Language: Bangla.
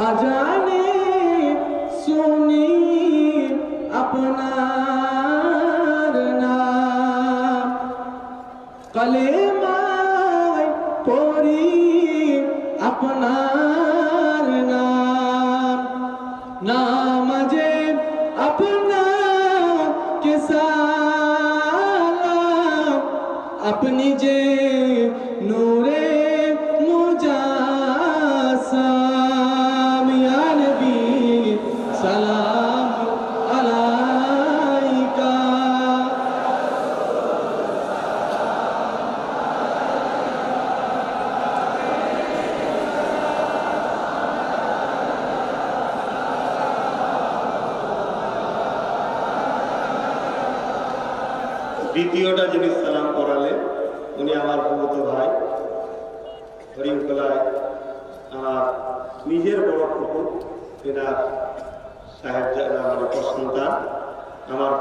আজানে শুনি আপনার নাম কলেমায় পড়ি আপনার নাম নামাজে আপনার কে সালাম আপনি যে নূরে দ্বিতীয়টা যিনি সালাম করালেন উনি আমার ভূত ভাই হরিমকলায় আমার নিজের বড় পুকুর এটা সাহেব সন্তান আমার